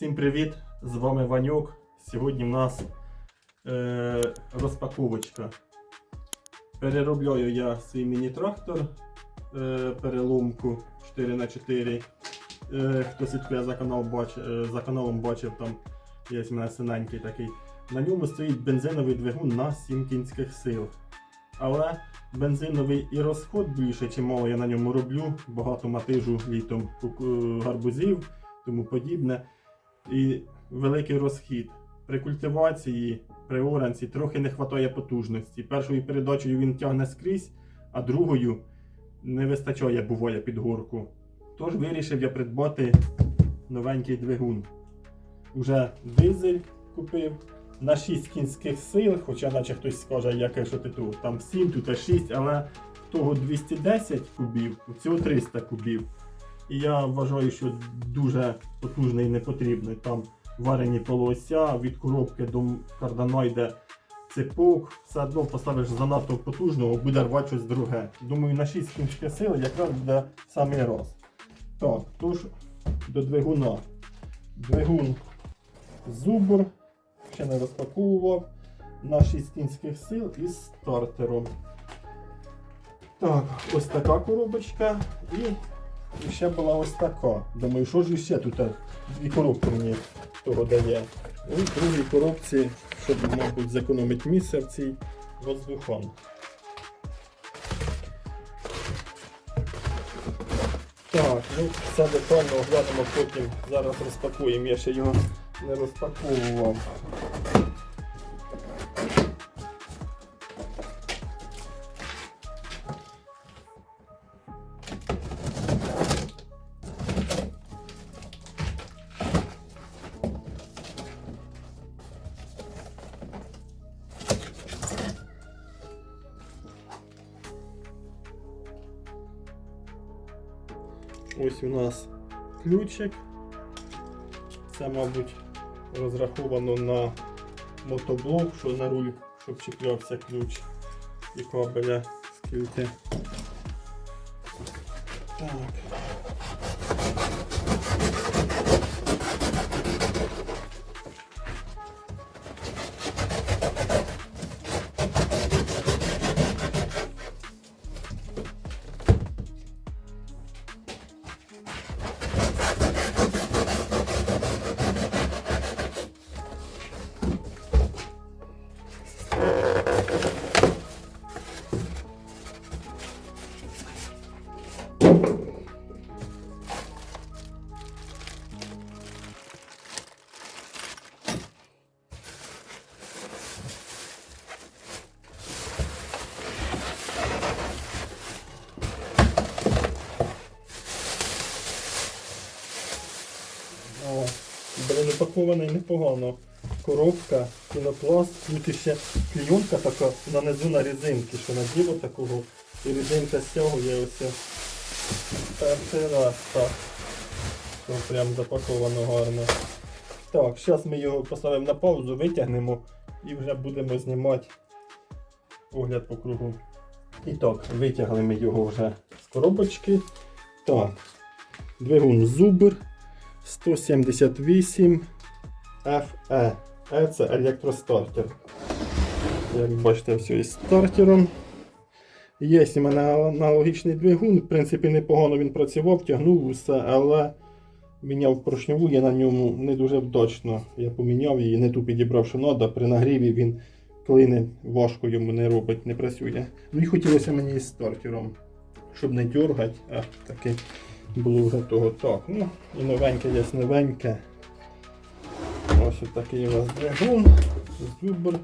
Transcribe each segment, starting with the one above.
Всім привіт! З вами Ванюк. Сьогодні в нас е, розпаковочка. Переробляю я свій міні-трактор е, переломку 4х4. Е, хто слідкує за, канал, бач, е, за каналом бачив, там є в мене синенький такий. На ньому стоїть бензиновий двигун на 7 кінських сил. Але бензиновий і розход більше, чимало я на ньому роблю. Багато матижу літом гарбузів, тому подібне. І великий розхід. При культивації, при оранці трохи не вистачає потужності. Першою передачею він тягне скрізь, а другою не вистачає, буває під горку. Тож вирішив я придбати новенький двигун. Уже дизель купив на 6 кінських сил, хоча наче хтось скаже, яке що ти тут. Там 7, тут 6, але того 210 кубів, у цього 300 кубів. І я вважаю, що дуже потужний не потрібний. Там варені полуося, від коробки до кардана цепок. Все одно поставиш занадто потужного, буде рвати щось друге. Думаю, на 6 кінських сил якраз буде самий раз. Так, тож до двигуна. Двигун зубр, ще не розпаковував. На 6 кінських сил із стартером. Так, ось така коробочка і і ще була ось така. Думаю, що ж ще тут дві коробки мені того дає. І другій коробці, щоб, мабуть, зекономити місце в цій воздухон. Так, ну все детально оглянемо потім. Зараз розпакуємо. Я ще його не розпаковував. Ось у нас ключик. Це, мабуть, розраховано на мотоблок, що на руль, щоб чіплявся ключ і кабеля скільки. Так. Блин, непогано. Коробка, пінопласт, тут ще клейонка така нанизу на резинки, що на діло такого. І резинка стягує ось перший раз так. Що прям запаковано гарно. Так, зараз ми його поставимо на паузу, витягнемо і вже будемо знімати огляд по кругу. І так, витягли ми його вже з коробочки. Так, двигун Зубр 178 FE. E це електростартер. Як бачите, все із стартером. Є у мене аналогічний двигун, в принципі, непогано він працював, тягнув усе, але міняв поршньову, я на ньому не дуже вдачно. Я поміняв її, не ту підібрав, що треба. При нагріві він клине важко йому не робить, не працює. Ну і хотілося мені із стартером, щоб не дергати, а таки було вже того так. Ну, і новеньке є новеньке. Ось такий у нас двигун, зубр,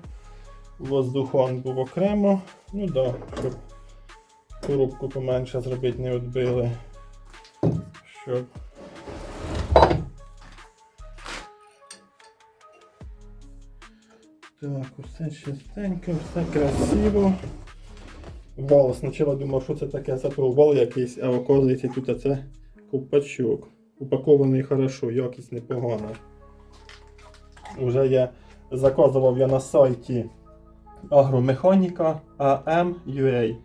воздухон був окремо. Ну да, щоб коробку поменше зробити, не відбили. Щоб Так, усе чистенько, все красиво. Вал, спочатку думав, що це таке, то вал якийсь, а оказується тут це ковпачок. Упакований хорошо, якість непогана. Уже я заказував я на сайті Агромеханіка AM.ua.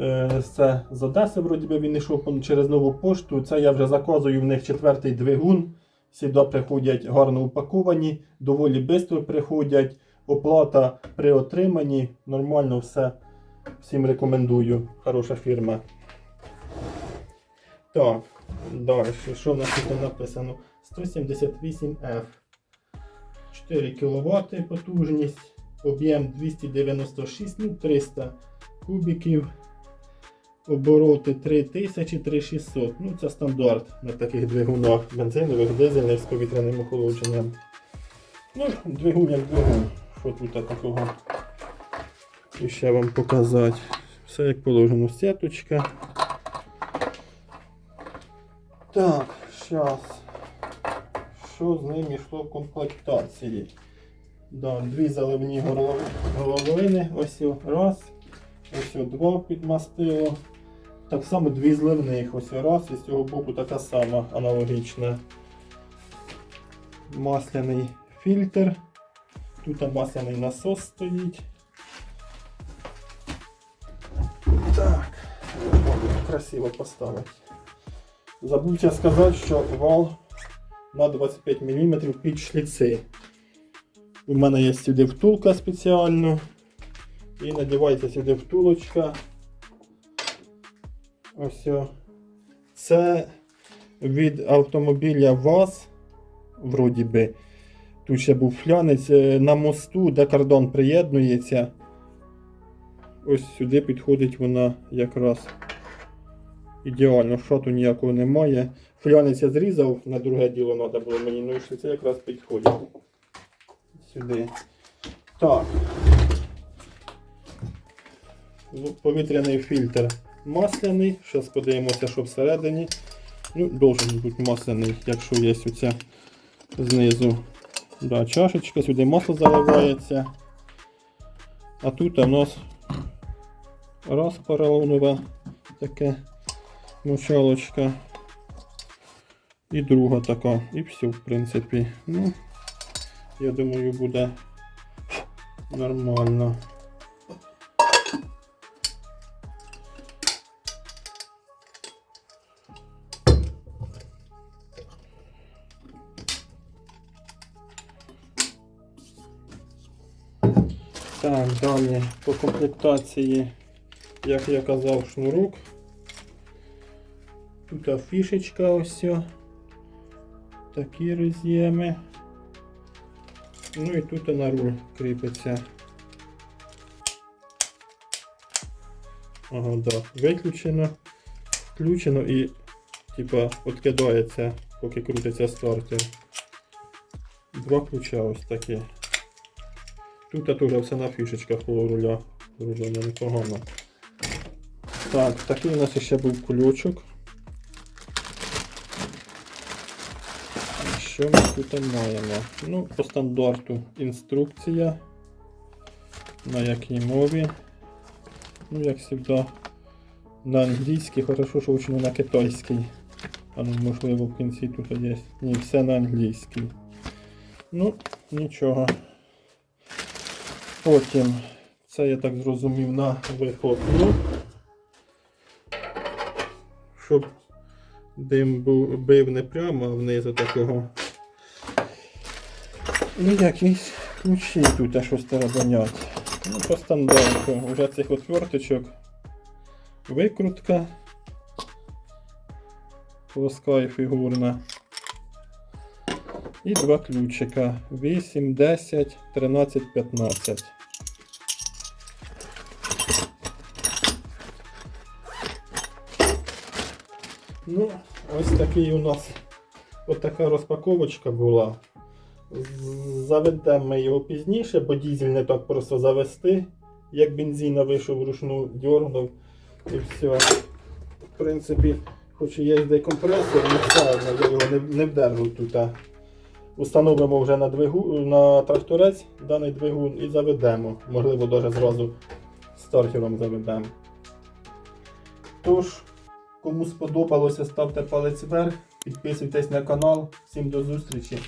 Е, Це з Одеси, вроді би він йшов через нову пошту. Це я вже заказую в них четвертий двигун. Сюди приходять гарно упаковані, доволі швидко приходять. Оплата при отриманні. Нормально все. Всім рекомендую. Хороша фірма. Так, далі. Що в нас тут написано? 178F. 4 кВт потужність. Об'єм 296, ну 300 кубиків. Обороти 3000 3600. Ну це стандарт на таких двигунах бензинових, дизельних з повітряним охолодженням. Ну, двигун як двигун. Що тут такого? І ще вам показати. Все як положено. Сеточка. Так, зараз. Що з ним йшло в комплектації? Да, дві заливні горловини. Ось раз. Ось два підмастило. Так само дві зливних. Ось раз. І з цього боку така сама аналогічна. Масляний фільтр. Тут масляний насос стоїть. Так, красиво поставити. Забувся сказати, що вал на 25 мм під шліци. У мене є сюди втулка спеціально. І надівається сюди втулочка. Ось. Це від автомобіля ВАЗ, вроді би. Тут ще був флянець е, на мосту, де кордон приєднується. Ось сюди підходить вона якраз ідеально, шату ніякого немає. Флянець я зрізав, на друге діло треба було мені, ну і що це якраз підходить. Сюди. Так. Ну, Повітряний фільтр масляний. Зараз подивимося, що всередині. Ну, должен бути масляний, якщо є оця знизу. Да, чашечка, сюди масло заливається. А тут у нас раз поролонове таке мочалочка. І друга така. І все, в принципі. Ну, я думаю, буде нормально. Так, далі по комплектації, як я казав, шнурок. Тут фішечка ось. Такі роз'єми. Ну і тут на руль кріпиться. Ага, да. Виключено, включено і типа відкидається, поки крутиться стартер. Два ключа ось такі. Тут теж все на фішечках коло руля. Зроблено непогано. Так, такий у нас ще був ключик. Що ми тут маємо? Ну, по стандарту інструкція. На якій мові. Ну, як завжди, на англійській, хорошо, що учено на китайській. А ну, можливо, в кінці тут є. Ні, все на англійській. Ну, нічого. Потім, це я так зрозумів на вихлопну. Щоб дим був, бив не прямо, а внизу такого. Ну, якісь ключі тут а щось тарабанять. Ну, по стандарту. Вже цих отверточок. Викрутка. Плоска і фігурна. І два ключика. 8, 10, 13, 15. Ну, ось такий у нас от така розпаковочка була. Заведемо ми його пізніше, бо дізель не так просто завести. Як бензина вийшов вручну, дьорнув і все. В принципі, хоч і є декомпресор, не все я його не, не вдержу тут. Установимо вже на двигу, на тракторець даний двигун і заведемо. Можливо, навіть зразу стартером заведемо. Тож, кому сподобалося, ставте палець вверх, підписуйтесь на канал. Всім до зустрічі!